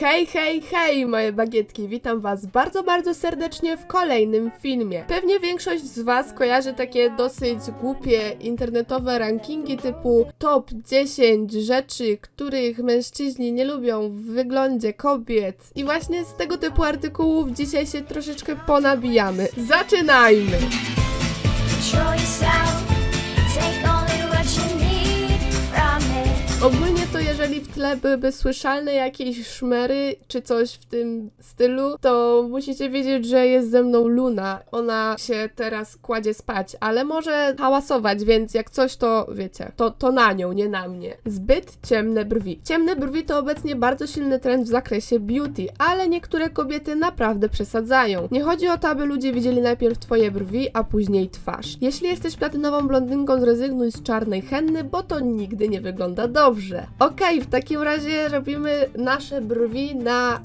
Hej, hej, hej, moje bagietki! Witam Was bardzo, bardzo serdecznie w kolejnym filmie. Pewnie większość z Was kojarzy takie dosyć głupie internetowe rankingi typu top 10 rzeczy, których mężczyźni nie lubią w wyglądzie kobiet. I właśnie z tego typu artykułów dzisiaj się troszeczkę ponabijamy. Zaczynajmy! Ogólnie to jeżeli w tle byłyby słyszalne jakieś szmery czy coś w tym stylu, to musicie wiedzieć, że jest ze mną Luna. Ona się teraz kładzie spać, ale może hałasować, więc jak coś to wiecie, to, to na nią, nie na mnie. Zbyt ciemne brwi. Ciemne brwi to obecnie bardzo silny trend w zakresie beauty, ale niektóre kobiety naprawdę przesadzają. Nie chodzi o to, aby ludzie widzieli najpierw twoje brwi, a później twarz. Jeśli jesteś platynową blondynką, zrezygnuj z czarnej henny, bo to nigdy nie wygląda dobrze. Okej, w takim razie robimy nasze brwi na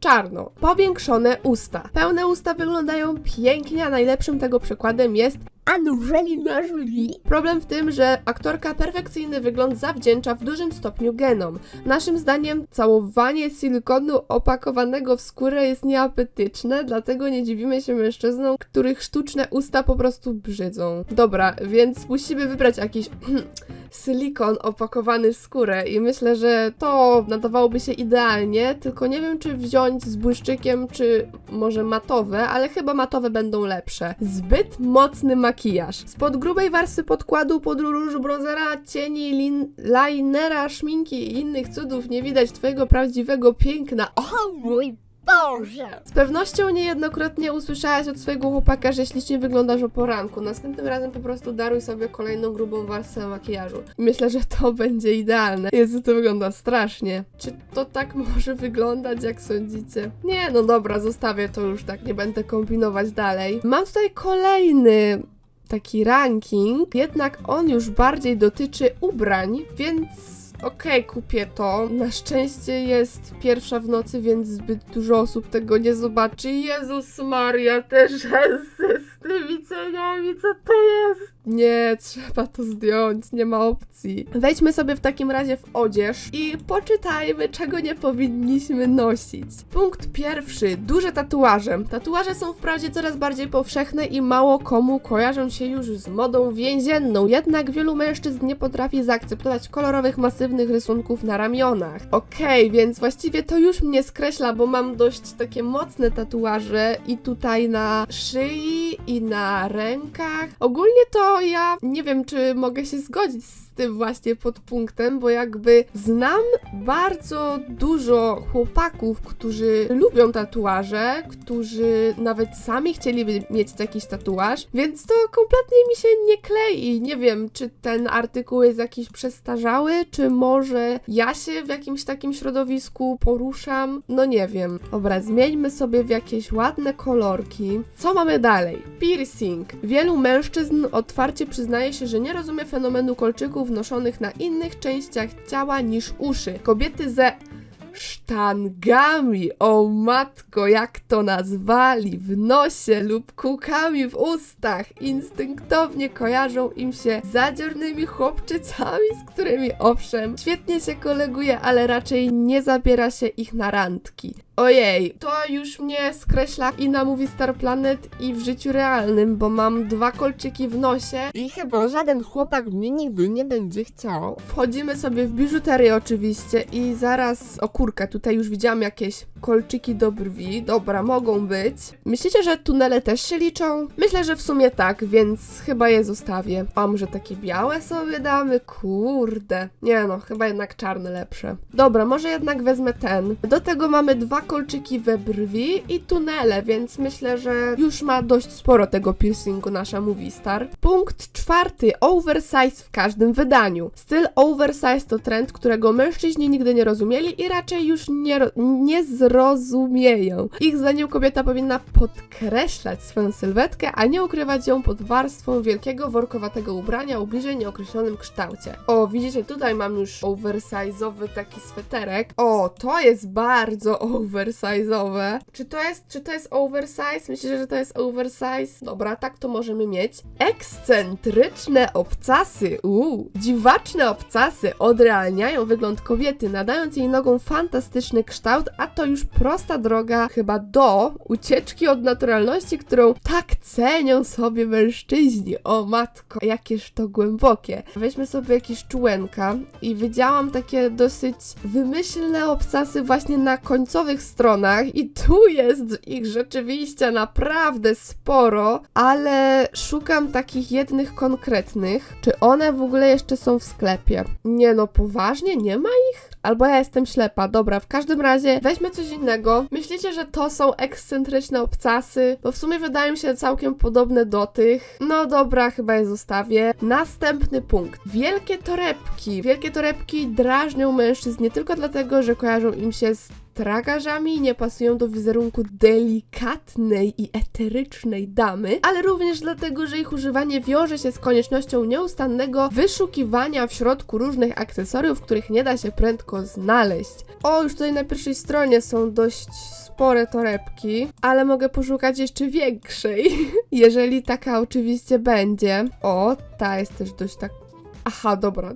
czarno. Powiększone usta. Pełne usta wyglądają pięknie, a najlepszym tego przykładem jest Angelina Jolie. Problem w tym, że aktorka perfekcyjny wygląd zawdzięcza w dużym stopniu genom. Naszym zdaniem całowanie silikonu opakowanego w skórę jest nieapetyczne, dlatego nie dziwimy się mężczyznom, których sztuczne usta po prostu brzydzą. Dobra, więc musimy wybrać jakiś silikon opakowany w skórę i myślę, że to nadawałoby się idealnie, tylko nie wiem czy wziąć z błyszczykiem, czy może matowe, ale chyba matowe będą lepsze. Zbyt mocny makijaż. Spod grubej warstwy podkładu, pod róż bronzera, cieni, lin, linera, szminki i innych cudów nie widać twojego prawdziwego piękna. O mój Boże! Z pewnością niejednokrotnie usłyszałaś od swojego chłopaka, że ślicznie wyglądasz o poranku. Następnym razem po prostu daruj sobie kolejną grubą warstwę makijażu. Myślę, że to będzie idealne. Jezu, to wygląda strasznie. Czy to tak może wyglądać, jak sądzicie? Nie, no dobra, zostawię to już tak, nie będę kombinować dalej. Mam tutaj kolejny taki ranking, jednak on już bardziej dotyczy ubrań, więc okej, kupię to. Na szczęście jest pierwsza w nocy, więc zbyt dużo osób tego nie zobaczy. Jezus Maria, te rzęsy tymi cieniami, co to jest? Nie, trzeba to zdjąć, nie ma opcji. Wejdźmy sobie w takim razie w odzież i poczytajmy, czego nie powinniśmy nosić. Punkt pierwszy, duże tatuaże. Tatuaże są wprawdzie coraz bardziej powszechne i mało komu kojarzą się już z modą więzienną, jednak wielu mężczyzn nie potrafi zaakceptować kolorowych, masywnych rysunków na ramionach. Okej, więc właściwie to już mnie skreśla, bo mam dość takie mocne tatuaże i tutaj na szyi i na rękach. Ogólnie to ja nie wiem, czy mogę się zgodzić z tym właśnie podpunktem, bo jakby znam bardzo dużo chłopaków, którzy lubią tatuaże, którzy nawet sami chcieliby mieć jakiś tatuaż, więc to kompletnie mi się nie klei. Nie wiem, czy ten artykuł jest jakiś przestarzały, czy może ja się w jakimś takim środowisku poruszam. No nie wiem. Dobra, zmieńmy sobie w jakieś ładne kolorki. Co mamy dalej? Piercing. Wielu mężczyzn otwarcie przyznaje się, że nie rozumie fenomenu kolczyków noszonych na innych częściach ciała niż uszy. Kobiety ze sztangami, o matko, jak to nazwali, w nosie lub kółkami w ustach, instynktownie kojarzą im się z zadziornymi chłopczycami, z którymi owszem, świetnie się koleguje, ale raczej nie zabiera się ich na randki. Ojej, to już mnie skreśla i na Movie Star Planet i w życiu realnym, bo mam dwa kolczyki w nosie i chyba żaden chłopak mnie nigdy nie będzie chciał. Wchodzimy sobie w biżuterię oczywiście i zaraz o kurkę, tutaj już widziałam jakieś kolczyki do brwi. Dobra, mogą być. Myślicie, że tunele też się liczą? Myślę, że w sumie tak, więc chyba je zostawię. A może takie białe sobie damy? Kurde. Nie no, chyba jednak czarne lepsze. Dobra, może jednak wezmę ten. Do tego mamy dwa kolczyki we brwi i tunele, więc myślę, że już ma dość sporo tego piercingu nasza Movie Star. Punkt czwarty. Oversize w każdym wydaniu. Styl oversize to trend, którego mężczyźni nigdy nie rozumieli i raczej już nie, nie zrozumieją. Ich zdaniem kobieta powinna podkreślać swoją sylwetkę, a nie ukrywać ją pod warstwą wielkiego workowatego ubrania o bliżej nieokreślonym kształcie. O, widzicie, tutaj mam już oversize'owy taki sweterek. O, to jest bardzo oversize'owe. Czy to jest, czy to jest oversize? Myślę, że to jest oversize. Dobra, tak to możemy mieć. Ekscentryczne obcasy. Uuu, dziwaczne obcasy odrealniają wygląd kobiety, nadając jej nogą fantastyczny kształt, a to już prosta droga chyba do ucieczki od naturalności, którą tak cenią sobie mężczyźni. O matko, jakież to głębokie. Weźmy sobie jakieś czułenka i widziałam takie dosyć wymyślne obcasy właśnie na końcowych stronach i tu jest ich rzeczywiście naprawdę sporo, ale szukam takich jednych konkretnych. Czy one w ogóle jeszcze są w sklepie? Nie no, poważnie? Nie ma ich? Albo ja jestem ślepa. Dobra, w każdym razie weźmy coś innego. Myślicie, że to są ekscentryczne obcasy? Bo w sumie wydają się całkiem podobne do tych. No dobra, chyba je zostawię. Następny punkt. Wielkie torebki. Wielkie torebki drażnią mężczyzn nie tylko dlatego, że kojarzą im się z tragarzami nie pasują do wizerunku delikatnej i eterycznej damy, ale również dlatego, że ich używanie wiąże się z koniecznością nieustannego wyszukiwania w środku różnych akcesoriów, których nie da się prędko znaleźć. O, już tutaj na pierwszej stronie są dość spore torebki, ale mogę poszukać jeszcze większej, jeżeli taka oczywiście będzie. O, ta jest też dość tak... Aha, dobra.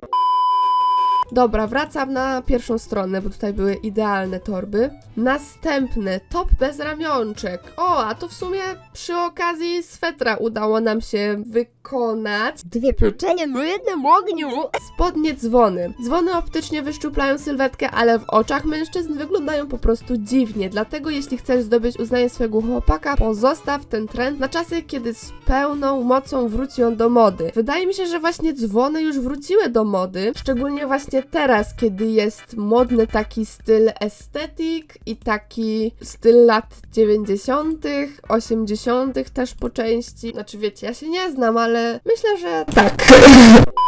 Dobra, wracam na pierwszą stronę, bo tutaj były idealne torby. Następny, top bez ramionczek. O, a to w sumie przy okazji swetra udało nam się wykonać. Dwie pieczenie na jednym ogniu. Spodnie dzwony. Dzwony optycznie wyszczuplają sylwetkę, ale w oczach mężczyzn wyglądają po prostu dziwnie. Dlatego jeśli chcesz zdobyć uznanie swojego chłopaka, pozostaw ten trend na czasy, kiedy z pełną mocą wróci on do mody. Wydaje mi się, że właśnie dzwony już wróciły do mody, szczególnie właśnie teraz, kiedy jest modny taki styl estetyk i taki styl lat 90., 80. też po części. Znaczy wiecie, ja się nie znam, ale myślę, że tak.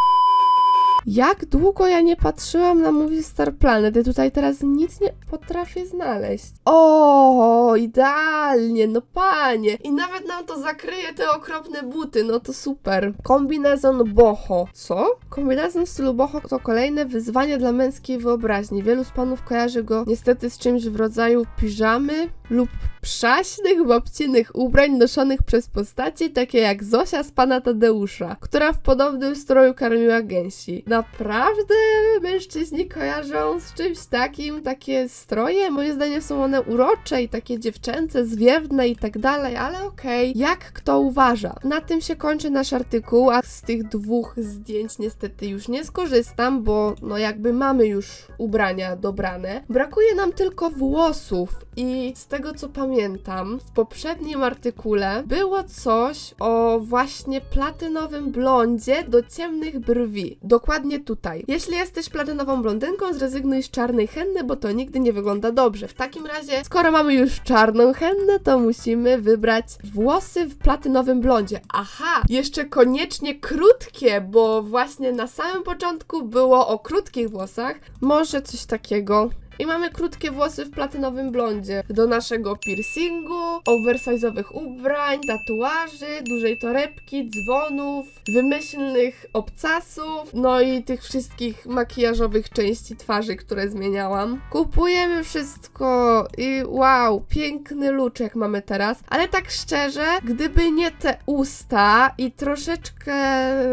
Jak długo ja nie patrzyłam na Movie Star Planet? Ja tutaj teraz nic nie potrafię znaleźć. O, idealnie, no panie. I nawet nam to zakryje te okropne buty, no to super. Kombinezon boho. Co? Kombinezon w stylu boho to kolejne wyzwanie dla męskiej wyobraźni. Wielu z panów kojarzy go niestety z czymś w rodzaju piżamy lub przaśnych, babcinych ubrań noszonych przez postaci takie jak Zosia z pana Tadeusza, która w podobnym stroju karmiła gęsi. Naprawdę mężczyźni kojarzą z czymś takim takie stroje? Moim zdaniem są one urocze i takie dziewczęce, zwiewne i tak dalej, ale okej. Jak kto uważa? Na tym się kończy nasz artykuł, a z tych dwóch zdjęć niestety już nie skorzystam, bo no jakby mamy już ubrania dobrane. Brakuje nam tylko włosów i z tego co pamiętam, w poprzednim artykule było coś o właśnie platynowym blondzie do ciemnych brwi. Dokładnie tutaj. Jeśli jesteś platynową blondynką, zrezygnuj z czarnej henny, bo to nigdy nie wygląda dobrze. W takim razie, skoro mamy już czarną hennę, to musimy wybrać włosy w platynowym blondzie. Aha, jeszcze koniecznie krótkie, bo właśnie na samym początku było o krótkich włosach. Może coś takiego. I mamy krótkie włosy w platynowym blondzie. Do naszego piercingu, oversize'owych ubrań, tatuaży, dużej torebki, dzwonów, wymyślnych obcasów, no i tych wszystkich makijażowych części twarzy, które zmieniałam. Kupujemy wszystko i wow, piękny luczek mamy teraz. Ale tak szczerze, gdyby nie te usta i troszeczkę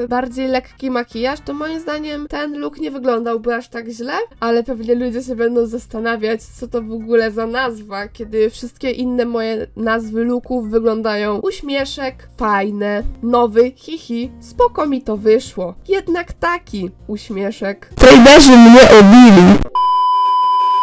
bardziej lekki makijaż, to moim zdaniem ten look nie wyglądałby aż tak źle, ale pewnie ludzie się będą zastanawiać, co to w ogóle za nazwa, kiedy wszystkie inne moje nazwy looków wyglądają uśmieszek, fajne, nowy, hihi, spoko mi to wyszło. Jednak taki uśmieszek Traderzy mnie obili.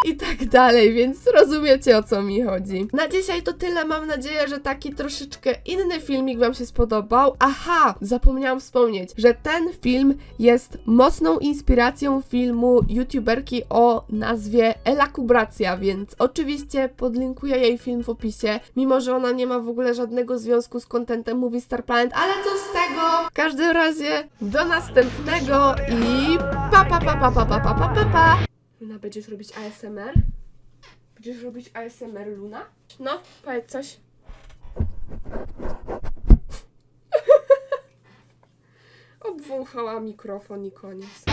I tak dalej, więc rozumiecie o co mi chodzi. Na dzisiaj to tyle. Mam nadzieję, że taki troszeczkę inny filmik Wam się spodobał. Aha, zapomniałam wspomnieć, że ten film jest mocną inspiracją filmu youtuberki o nazwie Elakubracja, więc oczywiście podlinkuję jej film w opisie, mimo że ona nie ma w ogóle żadnego związku z kontentem Movie Star Planet, ale co z tego? W każdym razie do następnego i pa pa pa pa pa pa pa pa pa pa. Luna, będziesz robić ASMR? Będziesz robić ASMR, Luna? No, powiedz coś. Obwąchała mikrofon i koniec.